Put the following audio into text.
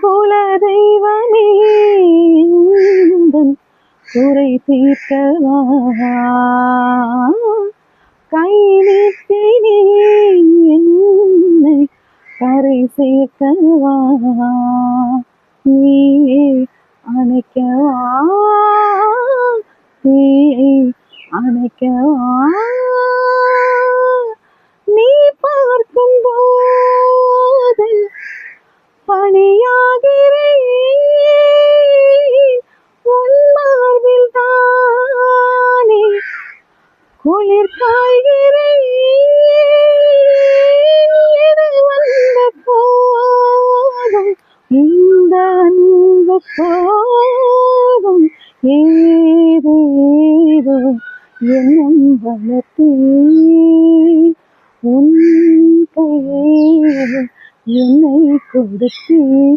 குல தெய்வமே குறை தீர்க்கவா? கை நீட்டினே என்னை கரை சேர்க்கவா? நீயே அணைக்கவா? நீயே அணைக்கவா? குளிர் காய்கிறேன். வந்த போதும் இந்த அன்பு போதும். ஏதேதோ எண்ணம் வளர்த்தேன் உன் கையில் என்னை கொடுத்தே.